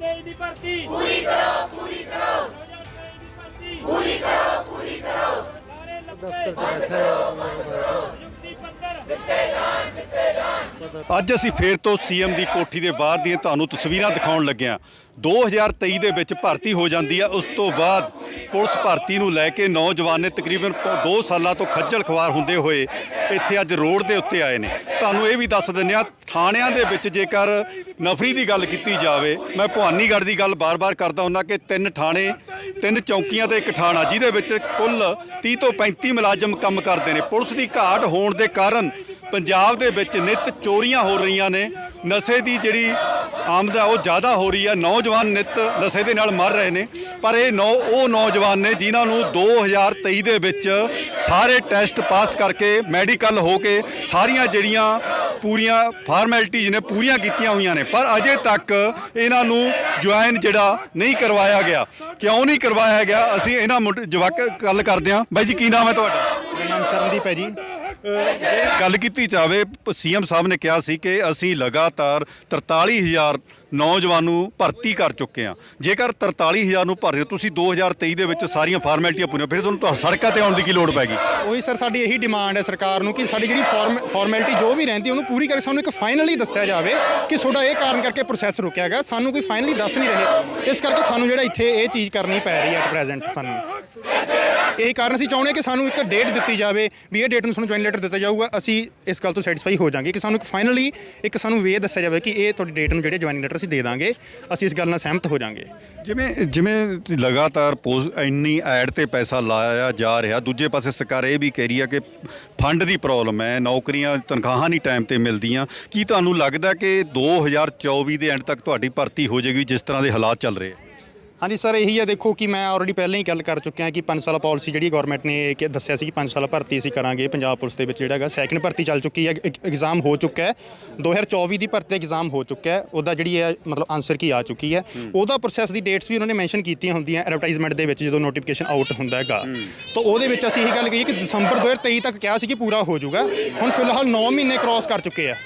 2023 ਦੀ ਭਰਤੀ। ਪੂਰੀ ਕਰੋ ਪੂਰੀ ਕਰੋ। 2023 ਦੀ ਭਰਤੀ। ਪੂਰੀ ਕਰੋ ਪੂਰੀ ਕਰੋ। ਸਾਰੇ ਲੱਭੇ। ਅੱਜ ਅਸੀਂ ਫੇਰ ਤੋਂ ਸੀਐਮ ਦੀ ਕੋਠੀ ਦੇ ਬਾਹਰ ਦੀਆਂ ਤੁਹਾਨੂੰ ਤਸਵੀਰਾਂ ਦਿਖਾਉਣ ਲੱਗੇ ਹਾਂ। 2023 ਦੇ ਵਿੱਚ ਭਰਤੀ ਹੋ ਜਾਂਦੀ ਹੈ ਉਸ ਤੋਂ ਬਾਅਦ ਪੁਲਿਸ ਭਰਤੀ ਨੂੰ ਲੈ ਕੇ ਨੌਜਵਾਨ ਨੇ ਤਕਰੀਬਨ 2 ਸਾਲਾਂ ਤੋਂ ਖੱਜਲ ਖਵਾਰ ਹੁੰਦੇ ਹੋਏ ਇੱਥੇ ਅੱਜ ਰੋਡ ਦੇ ਉੱਤੇ ਆਏ ਨੇ। ਤੁਹਾਨੂੰ ਇਹ ਵੀ ਦੱਸ ਦਿੰਦੇ ਆ ਥਾਣਿਆਂ ਦੇ ਵਿੱਚ ਜੇਕਰ ਨਫਰੀ ਦੀ ਗੱਲ ਕੀਤੀ ਜਾਵੇ, ਮੈਂ ਭਵਾਨੀਗੜ੍ਹ ਦੀ ਗੱਲ ਬਾਰ-ਬਾਰ ਕਰਦਾ ਹੁੰਦਾ ਕਿ ਤਿੰਨ ਥਾਣੇ ਤਿੰਨ ਚੌਕੀਆਂ ਤੇ ਇੱਕ ਠਾਣਾ, ਜਿਹਦੇ ਵਿੱਚ ਕੁੱਲ 30 ਤੋਂ 35 ਮੁਲਾਜ਼ਮ ਕੰਮ ਕਰਦੇ ਨੇ। ਪੁਲਿਸ ਦੀ ਘਾਟ ਹੋਣ ਦੇ ਕਾਰਨ ਪੰਜਾਬ ਦੇ ਵਿੱਚ ਨਿਤ ਚੋਰੀਆਂ ਹੋ ਰਹੀਆਂ ਨੇ। ਨਸ਼ੇ ਦੀ ਜਿਹੜੀ ਆਮਦ ਹੈ ਉਹ ਜ਼ਿਆਦਾ ਹੋ ਰਹੀ ਹੈ ਨੌਜਵਾਨ ਨਿਤ ਨਸ਼ੇ ਦੇ ਨਾਲ ਮਰ ਰਹੇ ਨੇ। ਪਰ ਇਹ ਨੌ, ਉਹ ਨੌਜਵਾਨ ਨੇ ਜਿਨ੍ਹਾਂ ਨੂੰ 2023 ਦੇ ਵਿੱਚ ਸਾਰੇ ਟੈਸਟ ਪਾਸ ਕਰਕੇ ਮੈਡੀਕਲ ਹੋ ਕੇ ਸਾਰੀਆਂ ਜਿਹੜੀਆਂ ਪੂਰੀਆਂ ਫਾਰਮੈਲਿਟੀਜ਼ ਨੇ ਪੂਰੀਆਂ ਕੀਤੀਆਂ ਹੋਈਆਂ ਨੇ। ਪਰ ਅਜੇ ਤੱਕ ਇਹਨਾਂ ਨੂੰ ਜੁਆਇਨ ਜਿਹੜਾ ਨਹੀਂ ਕਰਵਾਇਆ ਗਿਆ। ਕਿਉਂ ਨਹੀਂ ਕਰਵਾਇਆ ਗਿਆ? ਅਸੀਂ ਇਹਨਾਂ ਮੁੰਡੇ ਜਵਾਕ ਗੱਲ ਕਰਦੇ ਹਾਂ। ਬਾਈ ਜੀ, ਕੀ ਨਾਮ ਹੈ ਤੁਹਾਡਾ? ਮੇਰਾ ਨਾਮ ਸ਼ਰਨਦੀਪ ਹੈ ਜੀ। ਗੱਲ ਕੀਤੀ ਜਾਵੇ, ਸੀਐਮ ਸਾਹਿਬ ਨੇ ਕਿਹਾ ਸੀ ਕਿ ਅਸੀਂ ਲਗਾਤਾਰ 43000 ਨੌਜਵਾਨ ਨੂੰ ਭਰਤੀ ਕਰ ਚੁੱਕੇ ਹਾਂ। ਜੇਕਰ 43000 ਨੂੰ ਭਰ ਭਰਦੇ ਤੁਸੀਂ 2023 ਦੇ ਵਿੱਚ ਸਾਰੀਆਂ ਫਾਰਮੈਲਿਟੀਆਂ ਪੂਰੀਆਂ ਫਿਰ ਤੁਹਾਨੂੰ ਤੁਹਾਨੂੰ ਸੜਕਾਂ ਤੇ ਆਉਣ ਦੀ ਕੀ ਲੋੜ ਪੈਗੀ ਉਹੀ ਸਰ, ਸਾਡੀ ਇਹੀ ਡਿਮਾਂਡ ਹੈ ਸਰਕਾਰ ਨੂੰ ਕਿ ਸਾਡੀ ਜਿਹੜੀ ਫਾਰਮੈਲਿਟੀ ਜੋ ਵੀ ਰਹਿੰਦੀ, ਉਹਨੂੰ ਪੂਰੀ ਕਰਕੇ ਸਾਨੂੰ ਇੱਕ ਫਾਈਨਲੀ ਦੱਸਿਆ ਜਾਵੇ ਕਿ ਤੁਹਾਡਾ ਇਹ ਕਾਰਨ ਕਰਕੇ ਪ੍ਰੋਸੈਸ ਰੁਕਿਆ ਗਿਆ ਸਾਨੂੰ ਕੋਈ ਫਾਈਨਲੀ ਦੱਸ ਨਹੀਂ ਰਹੇ। ਇਸ ਕਰਕੇ ਸਾਨੂੰ ਜਿਹੜਾ ਇੱਥੇ ਇਹ ਚੀਜ਼ ਕਰਨੀ ਪੈ ਰਹੀ ਹੈ ਐਟ ਪ੍ਰੈਜ਼ੈਂਟ ਸਾਨੂੰ। ਇਹ ਕਾਰਨ ਅਸੀਂ ਚਾਹੁੰਦੇ ਹਾਂ ਕਿ ਸਾਨੂੰ ਇੱਕ ਡੇਟ ਦਿੱਤੀ ਜਾਵੇ ਵੀ ਇਹ ਡੇਟ ਨੂੰ ਸਾਨੂੰ ਜੁਆਇਨ ਲੈਟਰ ਦਿੱਤਾ ਜਾਊਗਾ। ਅਸੀਂ ਇਸ ਗੱਲ ਤੋਂ ਸੈਟੀਸਫਾਈ ਹੋ ਜਾਾਂਗੇ ਕਿ ਸਾਨੂੰ ਇੱਕ ਫਾਈਨਲੀ ਇੱਕ ਸਾਨੂੰ ਵੇ ਦੱਸਿਆ ਜਾਵੇ ਕਿ ਇਹ ਤੁਹਾਡੀ ਡੇਟ ਨੂੰ ਜਿਹੜੇ ਜੁਆਇਨਿੰਗ ਲੈਟਰ ਅਸੀਂ ਦੇ ਦਾਂਗੇ, ਅਸੀਂ ਇਸ ਗੱਲ ਨਾਲ ਸਹਿਮਤ ਹੋ ਜਾਾਂਗੇ। ਜਿਵੇਂ ਜਿਵੇਂ ਲਗਾਤਾਰ ਪੋਜ਼ ਇੰਨੀ ਐਡ ਤੇ ਪੈਸਾ ਲਾਇਆ ਜਾ ਰਿਹਾ, ਦੂਜੇ ਪਾਸੇ ਸਰਕਾਰ ਇਹ ਵੀ ਕਹਿ ਰਹੀ ਹੈ ਕਿ ਫੰਡ ਦੀ ਪ੍ਰੋਬਲਮ ਹੈ, ਨੌਕਰੀਆਂ, ਤਨਖਾਹਾਂ ਨਹੀਂ ਟਾਈਮ ਤੇ ਮਿਲਦੀਆਂ। ਕੀ ਤੁਹਾਨੂੰ ਲੱਗਦਾ ਕਿ 2024 ਦੇ ਐਂਡ ਤੱਕ ਤੁਹਾਡੀ ਭਰਤੀ ਹੋ ਜਾਏਗੀ ਜਿਸ ਤਰ੍ਹਾਂ ਦੇ ਹਾਲਾਤ ਚੱਲ ਰਹੇ ਹਾਂਜੀ ਸਰ ਇਹੀ ਹੈ ਦੇਖੋ ਕਿ ਮੈਂ ਆਲਰੇਡੀ ਪਹਿਲਾਂ ਹੀ ਗੱਲ ਕਰ ਚੁੱਕਿਆ ਕਿ 5 ਸਾਲਾ ਪਾਲਿਸੀ ਜਿਹੜੀ ਗਵਰਨਮੈਂਟ ਨੇ ਕਿ ਦੱਸਿਆ ਸੀ ਕਿ 5 ਸਾਲਾ ਭਰਤੀ ਅਸੀਂ ਕਰਾਂਗੇ ਪੰਜਾਬ ਪੁਲਿਸ ਦੇ ਵਿੱਚ ਜਿਹੜਾ ਹੈਗਾ ਸੈਕੰਡ ਭਰਤੀ ਚੱਲ ਚੁੱਕੀ ਹੈ ਐਗਜ਼ਾਮ ਹੋ ਚੁੱਕਾ ਹੈ। 2024 ਦੀ ਭਰਤੀ ਐਗਜ਼ਾਮ ਹੋ ਚੁੱਕਾ ਹੈ ਉਹਦਾ ਜਿਹੜੀ ਹੈ ਮਤਲਬ ਆਨਸਰ ਕੀ ਆ ਚੁੱਕੀ ਹੈ। ਉਹਦਾ ਪ੍ਰੋਸੈਸ ਦੀ ਡੇਟਸ ਵੀ ਉਹਨਾਂ ਨੇ ਮੈਂਸ਼ਨ ਕੀਤੀਆਂ ਹੁੰਦੀਆਂ ਐਡਵਰਟਾਈਜ਼ਮੈਂਟ ਦੇ ਵਿੱਚ ਜਦੋਂ ਨੋਟੀਫਿਕੇਸ਼ਨ ਆਊਟ ਹੁੰਦਾ ਹੈਗਾ। ਤਾਂ ਉਹਦੇ ਵਿੱਚ ਅਸੀਂ ਇਹੀ ਗੱਲ ਕਹੀ ਕਿ ਦਸੰਬਰ 2023 ਤੱਕ ਕਿਹਾ ਸੀ ਕਿ ਪੂਰਾ ਹੋ ਜਾਊਗਾ। ਹੁਣ ਫਿਲਹਾਲ 9 ਮਹੀਨੇ ਕ੍ਰਾਸ ਕਰ ਚੁੱਕੇ ਆ।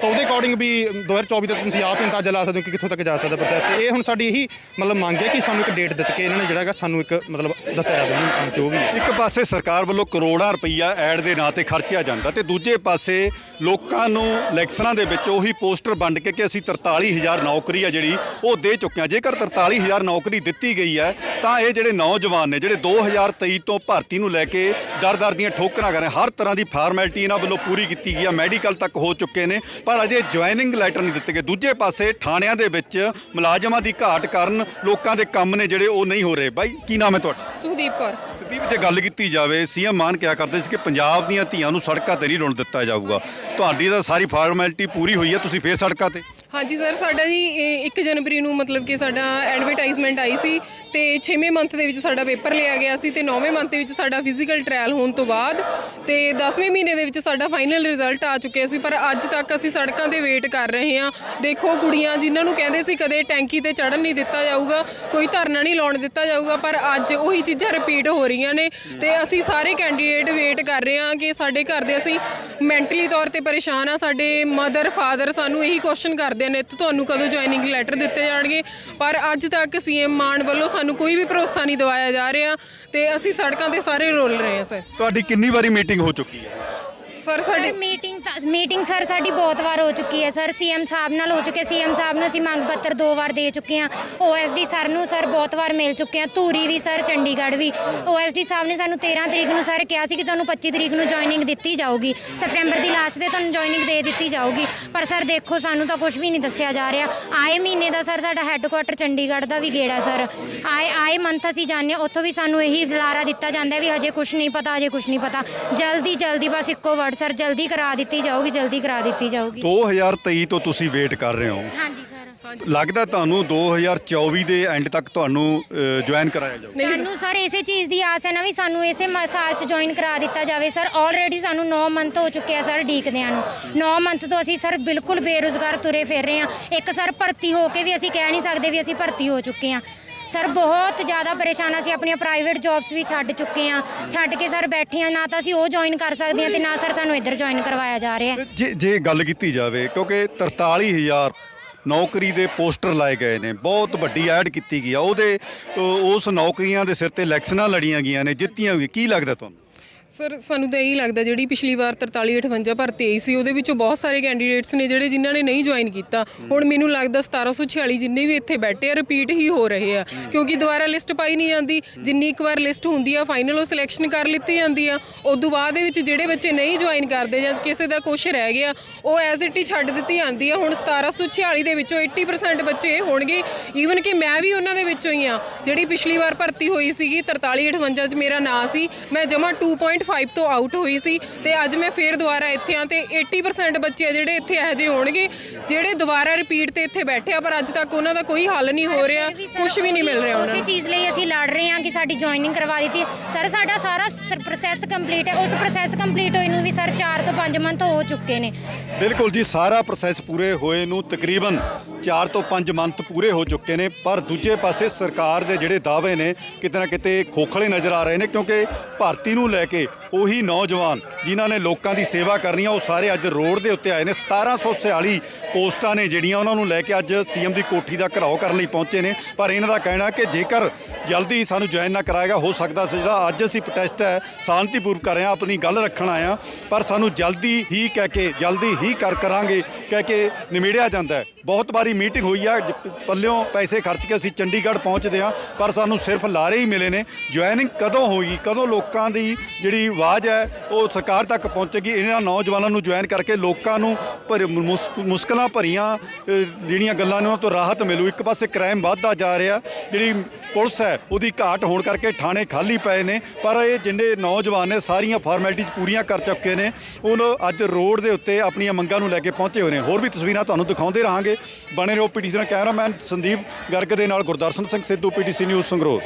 ਤਾਂ ਉਹਦੇ ਅਕੋਰਡਿੰਗ ਵੀ 2024 ਤੱਕ ਤੁਸੀਂ ਆਪ ਅੰਦਾਜ਼ਾ ਲਾ ਸਕਦੇ ਹੋ ਕਿ ਕਿੱਥੋਂ ਤੱਕ ਜਾ ਸਕਦਾ ਪ੍ਰੋਸੈਸ ਇਹ ਹੁਣ ਸਾਡੀ ਇਹੀ ਮਤਲਬ ਮੰਗ ਹੈ ਕਿ ਸਾਨੂੰ ਇੱਕ ਡੇਟ ਦਿੱਤ ਕੇ ਇਹਨਾਂ ਨੇ ਜਿਹੜਾ ਹੈਗਾ ਸਾਨੂੰ ਇੱਕ ਮਤਲਬ ਦੱਸਿਆ ਜਾਵੇ ਹੁਣ ਜੋ ਵੀ ਹੈ। ਇੱਕ ਪਾਸੇ ਸਰਕਾਰ ਵੱਲੋਂ ਕਰੋੜਾਂ ਰੁਪਈਆ ਐਡ ਦੇ ਨਾਂ ਤੇ ਖਰਚਿਆ ਜਾਂਦਾ ਤੇ ਦੂਜੇ ਪਾਸੇ ਲੋਕਾਂ ਨੂੰ ਇਲੈਕਸ਼ਨਾਂ ਦੇ ਵਿੱਚ ਉਹੀ ਪੋਸਟਰ ਵੰਡ ਕੇ ਕਿ ਅਸੀਂ 43000 ਨੌਕਰੀ ਆ ਜਿਹੜੀ ਉਹ ਦੇ ਚੁੱਕੇ ਹਾਂ। ਜੇਕਰ 43000 ਨੌਕਰੀ ਦਿੱਤੀ ਗਈ ਹੈ, ਤਾਂ ਇਹ ਜਿਹੜੇ ਨੌਜਵਾਨ ਨੇ, ਜਿਹੜੇ 2023 ਤੋਂ ਭਰਤੀ ਨੂੰ ਲੈ ਕੇ ਦਰ-ਦਰ ਦੀਆਂ ਠੋਕਰਾਂ ਕਰ ਰਹੇ ਹਰ ਤਰ੍ਹਾਂ ਦੀ ਫਾਰਮੈਲਿਟੀ ਇਹਨਾਂ ਵੱਲੋਂ ਪੂਰੀ ਕੀਤੀ ਗਈ ਹੈ ਮੈਡੀਕਲ ਤੱਕ ਹੋ ਚੁੱਕੇ ਨੇ। ਪਰ ਅਜੇ ਜੁਆਇਨਿੰਗ ਲੈਟਰ ਨਹੀਂ ਦਿੱਤੇ ਗਏ। ਦੂਜੇ ਪਾਸੇ ਥਾਣਿਆਂ ਦੇ ਵਿੱਚ ਮੁਲਾਜ਼ਮਾਂ ਦੀ ਘਾਟ ਕਾਰਨ ਲੋਕਾਂ ਦੇ ਕੰਮ ਨੇ ਜਿਹੜੇ ਉਹ ਨਹੀਂ ਹੋ ਰਹੇ। ਬਾਈ ਕੀ ਨਾਮ ਹੈ ਤੁਹਾਡਾ? ਸੁਖਦੀਪ ਕੌਰ। ਸਦੀਪ ਜੇ ਗੱਲ ਕੀਤੀ ਜਾਵੇ ਸੀਐਮ ਮਾਨ ਕਿਹਾ ਕਰਦੇ ਸੀ ਕਿ ਪੰਜਾਬ ਦੀਆਂ ਧੀਆਂ ਨੂੰ ਸੜਕਾਂ ਤੇ ਨਹੀਂ ਰੁਣ ਦਿੱਤਾ ਜਾਊਗਾ। ਤੁਹਾਡੀ ਤਾਂ ਸਾਰੀ ਫਾਰਮੈਲਿਟੀ ਪੂਰੀ ਹੋਈ ਹੈ ਤੁਸੀਂ ਫੇਰ ਸੜਕਾਂ ਤੇ? ਹਾਂਜੀ ਸਰ, ਸਾਡਾ ਜੀ 1 ਜਨਵਰੀ ਨੂੰ ਮਤਲਬ ਕਿ ਸਾਡਾ ਐਡਵਰਟਾਈਜ਼ਮੈਂਟ ਆਈ ਸੀ ਤੇ 6ਵੇਂ ਮੰਥ ਦੇ ਵਿੱਚ ਸਾਡਾ ਪੇਪਰ ਲਿਆ ਗਿਆ ਸੀ ਤੇ 9ਵੇਂ ਮੰਥ ਦੇ ਵਿੱਚ ਸਾਡਾ ਫਿਜ਼ੀਕਲ ਟ੍ਰਾਇਲ ਹੋਣ ਤੋਂ ਬਾਅਦ ਤੇ 10ਵੇਂ ਮਹੀਨੇ ਦੇ ਵਿੱਚ ਸਾਡਾ ਫਾਈਨਲ ਰਿਜ਼ਲਟ ਆ ਚੁੱਕਿਆ ਸੀ। ਪਰ ਅੱਜ ਤੱਕ ਅਸੀਂ ਸੜਕਾਂ ਤੇ ਵੇਟ ਕਰ ਰਹੇ ਹਾਂ। ਦੇਖੋ ਕੁੜੀਆਂ, ਜਿਨ੍ਹਾਂ ਨੂੰ ਕਹਿੰਦੇ ਸੀ ਕਦੇ ਟੈਂਕੀ ਤੇ ਚੜਨ ਨਹੀਂ ਦਿੱਤਾ ਜਾਊਗਾ, ਕੋਈ ਧਰਨਾ ਨਹੀਂ ਲਾਉਣ ਦਿੱਤਾ ਜਾਊਗਾ, ਪਰ ਅੱਜ ਉਹੀ ਚੀਜ਼ਾਂ ਰਿਪੀਟ ਹੋ ਰਹੀਆਂ ਨੇ ਤੇ ਅਸੀਂ ਸਾਰੇ ਕੈਂਡੀਡੇਟ ਵੇਟ ਕਰ ਰਹੇ ਹਾਂ ਕਿ ਸਾਡੇ ਘਰ ਦੇ ਅਸੀਂ ਮੈਂਟਲੀ ਤੌਰ ਤੇ ਪਰੇਸ਼ਾਨ ਆ, ਸਾਡੇ ਮਦਰ ਫਾਦਰ ਸਾਨੂੰ ਇਹੀ ਕੁਐਸਚਨ ਕਰਦੇ ਨੇ ਤੇ ਤੁਹਾਨੂੰ ਕਦੋਂ ਜੁਆਇਨਿੰਗ ਲੈਟਰ ਦਿੱਤੇ ਜਾਣਗੇ? ਪਰ ਅੱਜ ਤੱਕ ਸੀਐਮ ਮਾਨ ਵੱਲੋਂ ਸਾਨੂੰ ਕੋਈ ਵੀ ਭਰੋਸਾ ਨਹੀਂ ਦਿਵਾਇਆ ਜਾ ਰਿਹਾ ਤੇ ਅਸੀਂ ਸੜਕਾਂ ਤੇ ਸਾਰੇ ਰੋਲ ਰਹੇ ਹਾਂ, ਸਰ। ਤੁਹਾਡੀ ਕਿੰਨੀ ਵਾਰੀ ਮੀਟਿੰਗ ਹੋ ਚੁੱਕੀ ਹੈ? ਸਰ ਸਾਡੀ ਮੀਟਿੰਗ ਤਾਂ ਮੀਟਿੰਗ ਸਰ ਸਾਡੀ ਬਹੁਤ ਵਾਰ ਹੋ ਚੁੱਕੀ ਹੈ ਸਰ। ਸੀਐਮ ਸਾਹਿਬ ਨਾਲ ਹੋ ਚੁੱਕੇ ਸੀਐਮ ਸਾਹਿਬ ਨੂੰ ਅਸੀਂ ਮੰਗ ਪੱਤਰ ਦੋ ਵਾਰ ਦੇ ਚੁੱਕੇ ਹਾਂ। ਓਐਸਡੀ ਸਰ ਨੂੰ ਸਰ ਬਹੁਤ ਵਾਰ ਮਿਲ ਚੁੱਕੇ ਹਾਂ। ਧੂਰੀ ਵੀ ਸਰ ਚੰਡੀਗੜ੍ਹ ਵੀ। ਓਐਸਡੀ ਸਾਹਿਬ ਨੇ ਸਾਨੂੰ 13 ਤਰੀਕ ਨੂੰ ਸਰ ਕਿਹਾ ਸੀ ਕਿ ਤੁਹਾਨੂੰ 25 ਤਰੀਕ ਨੂੰ ਜੁਆਇਨਿੰਗ ਦਿੱਤੀ ਜਾਊਗੀ। ਸਪਟੈਂਬਰ ਦੀ ਲਾਸਟ ਤੇ ਤੁਹਾਨੂੰ ਜੁਆਇਨਿੰਗ ਦੇ ਦਿੱਤੀ ਜਾਊਗੀ। ਪਰ ਸਰ ਦੇਖੋ ਸਾਨੂੰ ਤਾਂ ਕੁਝ ਵੀ ਨਹੀਂ ਦੱਸਿਆ ਜਾ ਰਿਹਾ। ਆਏ ਮਹੀਨੇ ਦਾ ਸਰ ਸਾਡਾ ਹੈੱਡਕੁਆਟਰ ਚੰਡੀਗੜ੍ਹ ਦਾ ਵੀ ਗੇੜਾ ਸਰ। ਆਏ ਆਏ ਮੰਥ ਅਸੀਂ ਜਾਣਦੇ ਉੱਥੋਂ ਵੀ ਸਾਨੂੰ ਇਹੀ ਬੁਲਾਰਾ ਦਿੱਤਾ ਜਾਂਦਾ ਵੀ ਹਜੇ ਕੁਝ ਨਹੀਂ ਪਤਾ ਹਜੇ ਕੁਝ ਨਹੀਂ ਪਤਾ। ਜਲਦੀ ਜਲਦੀ ਬਸ ਇੱਕੋ ਵਰਡ ਸਰ ਜਲਦੀ ਕਰਾ ਦਿੱਤੀ ਜਾਊਗੀ ਜਲਦੀ ਕਰਾ ਦਿੱਤੀ ਜਾਊਗੀ। 2023 ਤੋਂ ਤੁਸੀਂ ਵੇਟ ਕਰ ਰਹੇ ਹੋ। ਹਾਂਜੀ ਸਰ ਲੱਗਦਾ ਤੁਹਾਨੂੰ 2024 ਦੇ ਐਂਡ ਤੱਕ ਤੁਹਾਨੂੰ ਜੁਆਇਨ ਕਰਾਇਆ ਜਾਊਗਾ ਸਾਨੂੰ ਸਰ ਇਸੇ ਚੀਜ਼ ਦੀ ਆਸ ਹੈ ਨਾ ਵੀ ਸਾਨੂੰ ਇਸੇ ਮ- ਸਾਲ ਚ ਜੁਆਇਨ ਕਰਾ ਦਿੱਤਾ ਜਾਵੇ। ਸਰ ਆਲਰੇਡੀ ਸਾਨੂੰ 9 ਮੰਥ ਹੋ ਚੁੱਕੇ ਆ ਸਰ ਡੀਕਦਿਆਂ ਨੂੰ। 9 ਮੰਥ ਤੋਂ ਅਸੀਂ ਸਰ ਬਿਲਕੁਲ ਬੇਰੁਜ਼ਗਾਰ ਤੁਰੇ ਫਿਰ ਰਹੇ ਹਾਂ। ਇੱਕ ਸਰ ਭਰਤੀ ਹੋ ਕੇ ਵੀ ਅਸੀਂ ਕਹਿ ਨਹੀਂ ਸਕਦੇ ਵੀ ਅਸੀਂ ਭਰਤੀ ਹੋ ਚੁੱਕੇ ਹਾਂ। ਸਰ ਬਹੁਤ ਜ਼ਿਆਦਾ ਪਰੇਸ਼ਾਨ ਅਸੀਂ ਆਪਣੀਆਂ ਪ੍ਰਾਈਵੇਟ ਜੌਬਸ ਵੀ ਛੱਡ ਚੁੱਕੇ ਹਾਂ ਛੱਡ ਕੇ ਸਰ ਬੈਠੇ ਹਾਂ ਨਾ ਤਾਂ ਅਸੀਂ ਉਹ ਜੁਆਇਨ ਕਰ ਸਕਦੇ ਹਾਂ ਤੇ ਨਾ ਸਰ ਸਾਨੂੰ ਇੱਧਰ ਜੁਆਇਨ ਕਰਵਾਇਆ ਜਾ ਰਿਹਾ। ਹੈ ਜੇ ਜੇ ਗੱਲ ਕੀਤੀ ਜਾਵੇ, ਕਿਉਂਕਿ 43000 ਨੌਕਰੀ ਦੇ ਪੋਸਟਰ ਲਾਏ ਗਏ ਨੇ, ਬਹੁਤ ਵੱਡੀ ਐਡ ਕੀਤੀ ਗਈ ਆ। ਉਹਦੇ ਉਸ ਨੌਕਰੀਆਂ ਦੇ ਸਿਰ ਤੇ ਇਲੈਕਸ਼ਨਾਂ ਲੜੀਆਂ ਗਈਆਂ ਨੇ, ਜਿੱਤੀਆਂ ਵੀ, ਕੀ ਲੱਗਦਾ ਤੁਹਾਨੂੰ? ਸਰ, ਸਾਨੂੰ ਤਾਂ ਇਹੀ ਲੱਗਦਾ ਜਿਹੜੀ ਪਿਛਲੀ ਵਾਰ 43 58 ਭਰਤੀ ਆਈ ਸੀ, ਉਹਦੇ ਵਿੱਚੋਂ ਬਹੁਤ ਸਾਰੇ ਕੈਂਡੀਡੇਟਸ ਨੇ ਜਿਹੜੇ ਜਿਨ੍ਹਾਂ ਨੇ ਨਹੀਂ ਜੁਆਇਨ ਕੀਤਾ। ਹੁਣ ਮੈਨੂੰ ਲੱਗਦਾ 1746 ਜਿੰਨੇ ਵੀ ਇੱਥੇ ਬੈਠੇ ਆ ਰਿਪੀਟ ਹੀ ਹੋ ਰਹੇ ਆ। ਕਿਉਂਕਿ ਦੁਬਾਰਾ ਲਿਸਟ ਪਾਈ ਨਹੀਂ ਜਾਂਦੀ। ਜਿੰਨੀ ਇੱਕ ਵਾਰ ਲਿਸਟ ਹੁੰਦੀ ਆ ਫਾਈਨਲ ਉਹ ਸਿਲੈਕਸ਼ਨ ਕਰ ਲਿੱਤੀ ਜਾਂਦੀ ਆ। ਉਦੋਂ ਬਾਅਦ ਦੇ ਵਿੱਚ ਜਿਹੜੇ ਬੱਚੇ ਨਹੀਂ ਜੁਆਇਨ ਕਰਦੇ ਜਾਂ ਕਿਸੇ ਦਾ ਕੁਝ ਰਹਿ ਗਿਆ, ਉਹ ਐਜ਼ ਇਟ ਹੀ ਛੱਡ ਦਿੱਤੀ ਜਾਂਦੀ ਆ। ਹੁਣ 1746 ਦੇ ਵਿੱਚੋਂ 80% ਬੱਚੇ ਹੋਣਗੇ। ਈਵਨ ਕਿ ਮੈਂ ਵੀ ਉਹਨਾਂ ਦੇ ਵਿੱਚੋਂ ਹੀ ਆ। ਜਿਹੜੀ ਪਿਛਲੀ ਵਾਰ ਭਰਤੀ ਹੋਈ ਸੀਗੀ 43 58 ਚ ਮੇਰਾ ਨਾਂ ਸੀ, ਮੈਂ ਜਮਾ 2.5 ਤੋਂ ਆਊਟ ਹੋਈ ਸੀ ਤੇ ਅੱਜ ਮੈਂ ਫੇਰ ਦੁਬਾਰਾ ਇੱਥੇ ਆ ਤੇ 80% ਬੱਚੇ ਆ ਜਿਹੜੇ ਇੱਥੇ ਇਹੋ ਜਿਹੇ ਹੋਣਗੇ ਜਿਹੜੇ ਦੁਬਾਰਾ ਰਿਪੀਟ ਤੇ ਇੱਥੇ ਬੈਠੇ ਆ ਪਰ ਅੱਜ ਤੱਕ ਉਹਨਾਂ ਦਾ ਕੋਈ ਹੱਲ ਨਹੀਂ ਹੋ ਰਿਹਾ ਕੁਝ ਵੀ ਨਹੀਂ ਮਿਲ ਰਿਹਾ ਉਹਨਾਂ ਉਸੇ ਨੂੰ। ਚੀਜ਼ ਲਈ ਅਸੀਂ ਲੜ ਰਹੇ ਹਾਂ ਕਿ ਸਾਡੀ ਜੁਆਇਨਿੰਗ ਕਰਵਾ ਦਿੱਤੀ ਸਰ ਸਾਡਾ ਸਾਰਾ ਪ੍ਰੋਸੈਸ ਕੰਪਲੀਟ ਹੈ। ਉਸ ਪ੍ਰੋਸੈਸ ਕੰਪਲੀਟ ਹੋਏ ਨੂੰ ਵੀ ਸਰ 4 ਤੋਂ 5 ਮੰਥ ਹੋ ਚੁੱਕੇ ਨੇ। ਬਿਲਕੁਲ ਜੀ ਸਾਰਾ ਪ੍ਰੋਸੈਸ ਪੂਰੇ ਹੋਏ ਨੂੰ ਤਕਰੀਬਨ 4 ਤੋਂ 5 ਮੰਥ ਪੂਰੇ ਹੋ ਚੁੱਕੇ ਨੇ ਪਰ ਦੂਜੇ ਪਾਸੇ ਸਰਕਾਰ ਦੇ ਜਿਹੜੇ ਦਾਅਵੇ ਨੇ ਕਿਤੇ ਨਾ ਕਿਤੇ ਖੋਖਲੇ ਨਜ਼ਰ ਆ ਰਹੇ ਨੇ ਕਿਉਂਕਿ ਭਰਤੀ ਨੂੰ ਲੈ ਕੇ like ਉਹੀ ਨੌਜਵਾਨ ਜਿਨ੍ਹਾਂ ਨੇ ਲੋਕਾਂ ਦੀ ਸੇਵਾ ਕਰਨੀ ਆ, ਉਹ ਸਾਰੇ ਅੱਜ ਰੋਡ ਦੇ ਉੱਤੇ ਆਏ ਨੇ। 1746 ਪੋਸਟਾਂ ਨੇ ਜਿਹੜੀਆਂ ਉਹਨਾਂ ਨੂੰ ਲੈ ਕੇ ਅੱਜ ਸੀਐਮ ਦੀ ਕੋਠੀ ਦਾ ਘਰਾਓ ਕਰਨ ਲਈ ਪਹੁੰਚੇ ਨੇ। ਪਰ ਇਹਨਾਂ ਦਾ ਕਹਿਣਾ ਕਿ ਜੇਕਰ ਜਲਦੀ ਸਾਨੂੰ ਜੁਆਇਨ ਨਾ ਕਰਾਏਗਾ ਹੋ ਸਕਦਾ ਸੀ ਜਿਹੜਾ ਅੱਜ ਅਸੀਂ ਪ੍ਰੋਟੈਸਟ ਹੈ ਸ਼ਾਂਤੀਪੂਰਵ ਕਰ ਰਹੇ ਹਾਂ, ਆਪਣੀ ਗੱਲ ਰੱਖਣ ਆਏ ਹਾਂ। ਪਰ ਸਾਨੂੰ ਜਲਦੀ ਹੀ ਕਹਿ ਕੇ, ਜਲਦੀ ਹੀ ਕਰ ਕਰਾਂਗੇ, ਕਹਿ ਕੇ ਨਿਮੇੜਿਆ ਜਾਂਦਾ ਹੈ। ਬਹੁਤ ਵਾਰੀ ਮੀਟਿੰਗ ਹੋਈ ਆ ਪੱਲਿਓਂ ਪੈਸੇ ਖਰਚ ਕੇ ਅਸੀਂ ਚੰਡੀਗੜ੍ਹ ਪਹੁੰਚਦੇ ਹਾਂ, ਪਰ ਸਾਨੂੰ ਸਿਰਫ ਲਾਰੇ ਹੀ ਮਿਲੇ ਨੇ। ਜੁਆਇਨਿੰਗ ਕਦੋਂ ਹੋਈ, ਕਦੋਂ ਲੋਕਾਂ ਦੀ ਜਿਹੜੀ ਆਵਾਜ਼ ਹੈ, ਉਹ ਸਰਕਾਰ ਤੱਕ ਪਹੁੰਚੇਗੀ। ਇਹਨਾਂ ਨੌਜਵਾਨਾਂ ਨੂੰ ਜੁਆਇਨ ਕਰਕੇ ਲੋਕਾਂ ਨੂੰ ਭਰ- ਮੁਸ- ਮੁਸ਼ਕਲਾਂ ਭਰੀਆਂ ਜਿਹੜੀਆਂ ਗੱਲਾਂ ਨੇ ਉਹਨਾਂ ਤੋਂ ਰਾਹਤ ਮਿਲੂ। ਇੱਕ ਪਾਸੇ ਕ੍ਰਾਈਮ ਵੱਧਦਾ ਜਾ ਰਿਹਾ, ਜਿਹੜੀ ਪੁਲਿਸ ਹੈ, ਉਹਦੀ ਘਾਟ ਹੋਣ ਕਰਕੇ ਥਾਣੇ ਖਾਲੀ ਪਏ ਨੇ। ਪਰ ਇਹ ਜਿਹੜੇ ਨੌਜਵਾਨ ਨੇ, ਸਾਰੀਆਂ ਫਾਰਮੈਲਿਟੀਜ਼ ਪੂਰੀਆਂ ਕਰ ਚੁੱਕੇ ਨੇ। ਉਹ ਅੱਜ ਰੋਡ ਦੇ ਉੱਤੇ ਆਪਣੀਆਂ ਮੰਗਾਂ ਨੂੰ ਲੈ ਕੇ ਪਹੁੰਚੇ ਹੋਏ ਨੇ। ਹੋਰ ਵੀ ਤਸਵੀਰਾਂ ਤੁਹਾਨੂੰ ਦਿਖਾਉਂਦੇ ਰਹਾਂਗੇ। ਬਣੇ ਰਹੋ ਪੀਟੀਸੀ ਦਾ ਕੈਮਰਾਮੈਨ ਸੰਦੀਪ ਗਰਗ ਦੇ ਨਾਲ ਗੁਰਦਰਸ਼ਨ ਸਿੰਘ ਸਿੱਧੂ, ਪੀਟੀਸੀ ਨਿਊਜ਼ ਸੰਗਰੂਰ।